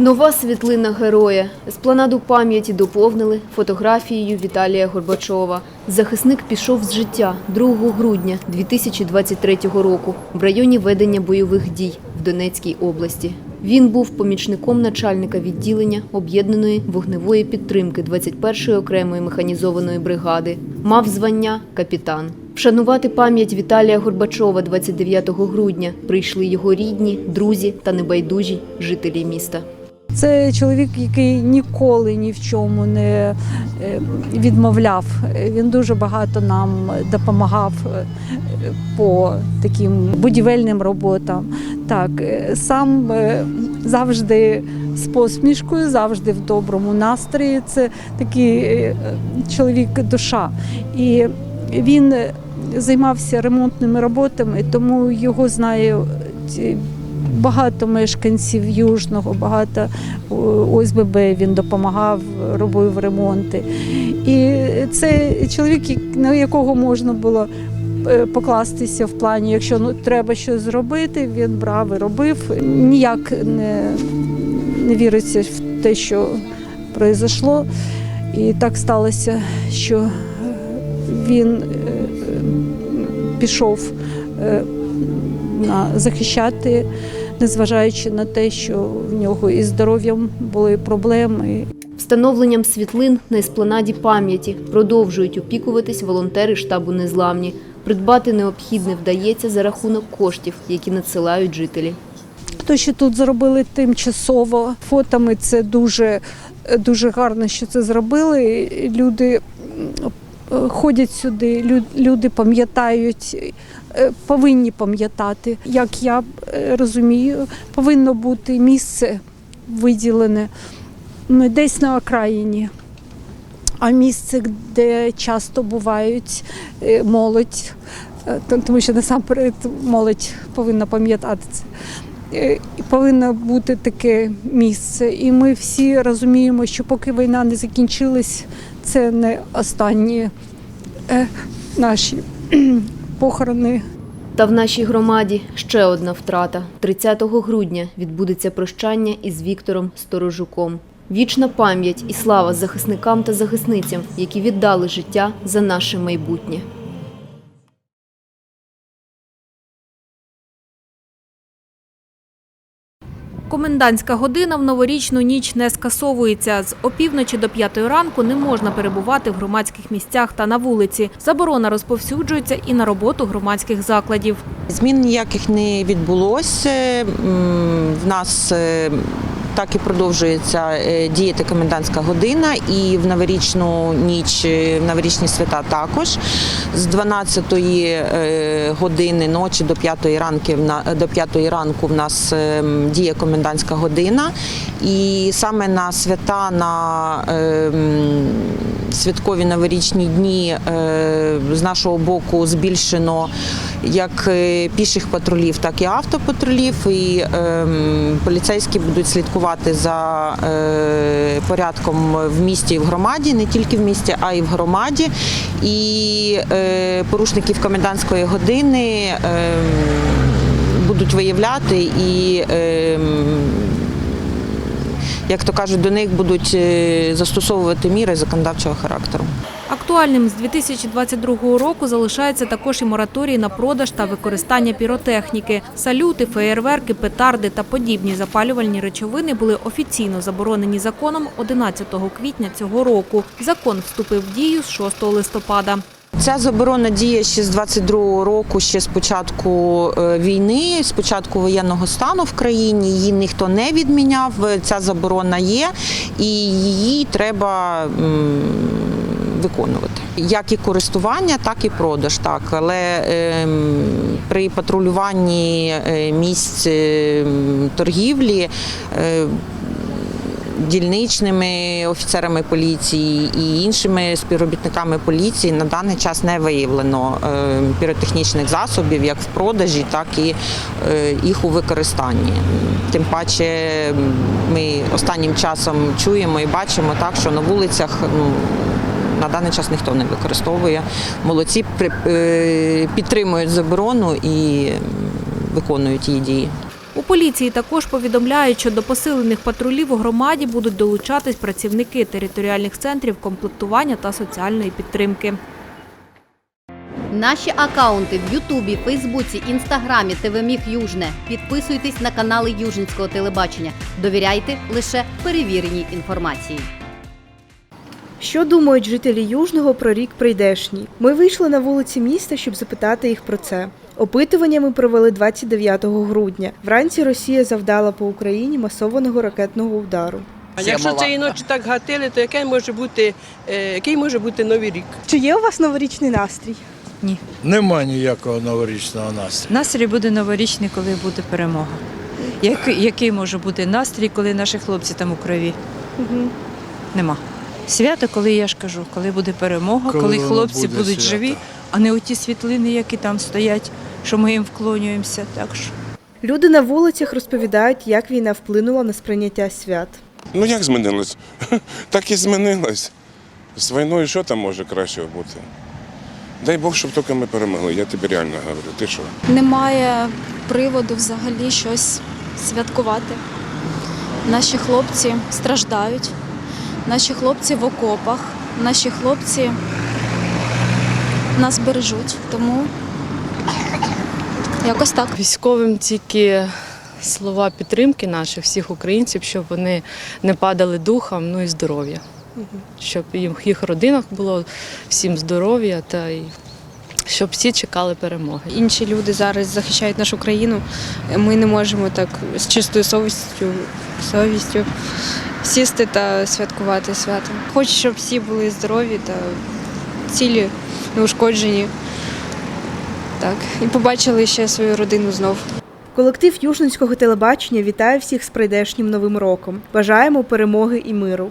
Нова світлина героя. Еспланаду пам'яті доповнили фотографією Віталія Горбачова. Захисник пішов з життя 2 грудня 2023 року в районі ведення бойових дій в Донецькій області. Він був помічником начальника відділення об'єднаної вогневої підтримки 21-ї окремої механізованої бригади. Мав звання капітан. Вшанувати пам'ять Віталія Горбачова 29 грудня прийшли його рідні, друзі та небайдужі жителі міста. Це чоловік, який ніколи ні в чому не е, відмовляв. Він дуже багато нам допомагав е, по таким будівельним роботам. Так, е, сам завжди з посмішкою, завжди в доброму настрої. Це такий чоловік душа. І він займався ремонтними роботами, тому його знає багато мешканців Южного, багато о, ОСББ він допомагав, робив ремонти. І це чоловік, на якого можна було е, покластися в плані, якщо ну, треба щось зробити, він брав і робив. Ніяк не, не віриться в те, що произошло. І так сталося, що він е, пішов е, захищати, незважаючи на те, що в нього із здоров'ям були проблеми. Встановленням світлин на еспланаді пам'яті продовжують опікуватись волонтери штабу Незламні. Придбати необхідне вдається за рахунок коштів, які надсилають жителі. То, що тут зробили тимчасово фотами, це дуже, дуже гарно, що це зробили. Люди ходять сюди, люди пам'ятають, е, повинні пам'ятати. Як я е, розумію, повинно бути місце виділене м, десь на окраїні. А місце, де часто бувають е, молодь, е, тому що насамперед молодь повинна пам'ятати це. Е, Повинно бути таке місце. І ми всі розуміємо, що поки війна не закінчилась, це не останні е, наші похорони. Та в нашій громаді ще одна втрата. 30 грудня відбудеться прощання із Віктором Сторожуком. Вічна пам'ять і слава захисникам та захисницям, які віддали життя за наше майбутнє. Комендантська година в новорічну ніч не скасовується. З опівночі до п'ятої ранку не можна перебувати в громадських місцях та на вулиці. Заборона розповсюджується і на роботу громадських закладів. Змін ніяких не відбулося. В нас е, так і продовжується е, діяти комендантська година, і в новорічну ніч, е, в новорічні свята також. З 12-ї години ночі до 5 ранки до 5 ранку в нас е, діє комендантська година. І саме на свята на е, м, святкові новорічні дні е, з нашого боку збільшено як е, піших патрулів, так і автопатрулів. І ем, поліцейські будуть слідкувати за е, порядком в місті і в громаді, не тільки в місті, а й в громаді. І порушників комендантської години ем, будуть виявляти і. Як то кажуть, до них будуть е, застосовувати міри законодавчого характеру. Актуальним з 2022 року залишається також і мораторій на продаж та використання піротехніки. Салюти, феєрверки, петарди та подібні запалювальні речовини були офіційно заборонені законом 11 квітня цього року. Закон вступив в дію з 6 листопада. Ця заборона діє ще з 22-го року, ще з початку е, війни, з початку воєнного стану в країні. Її ніхто не відміняв. Ця заборона є, і її треба. Виконувати як і користування, так і продаж. Так, але ем, при патрулюванні е, місць ем, торгівлі е, дільничними офіцерами поліції і іншими співробітниками поліції на даний час не виявлено е, піротехнічних засобів як в продажі, так і е, їх у використанні. Тим паче ми останнім часом чуємо і бачимо так, що на вулицях ну, на даний час ніхто не використовує. Молодці е, підтримують заборону і виконують її дії. Поліції також повідомляють, що до посилених патрулів у громаді будуть долучатись працівники територіальних центрів комплектування та соціальної підтримки. Наші акаунти в Ютубі, Фейсбуці, Інстаграмі, ТВ Міг Южне. Підписуйтесь на канали Южницького телебачення. Довіряйте лише перевіреній інформації. Що думають жителі Южного про рік прийдешній? Ми вийшли на вулиці міста, щоб запитати їх про це. Опитування ми провели 29 грудня. Вранці Росія завдала по Україні масованого ракетного удару. А якщо цієї ночі так гатили, то який може бути, е, який може бути новий рік? Чи є у вас новорічний настрій? Ні. Нема ніякого новорічного настрою. Настрій буде новорічний, коли буде перемога. Який, який може бути настрій, коли наші хлопці там у крові? Угу. Нема. Свято, коли я ж кажу, коли буде перемога, коли, воно хлопці буде будуть свято? живі, а не оті світлини, які там стоять, що ми їм вклонюємося. Так що. Люди на вулицях розповідають, як війна вплинула на сприйняття свят. Ну як змінилось? Так і змінилось. З війною що там може кращого бути? Дай Бог, щоб тільки ми перемогли. Я тобі реально говорю. Ти що? Немає приводу взагалі щось святкувати. Наші хлопці страждають, наші хлопці в окопах, наші хлопці нас бережуть. Тому якось так. Військовим тільки слова підтримки наших всіх українців, щоб вони не падали духом, ну і здоров'я. Щоб їм їх родинах було всім здоров'я та й щоб всі чекали перемоги. Інші люди зараз захищають нашу країну. Ми не можемо так з чистою совістю, совістю сісти та святкувати свято. Хочу, щоб всі були здорові та цілі, неушкоджені. Так, і побачили ще свою родину знов. Колектив Южницького телебачення вітає всіх з прийдешнім новим роком. Бажаємо перемоги і миру.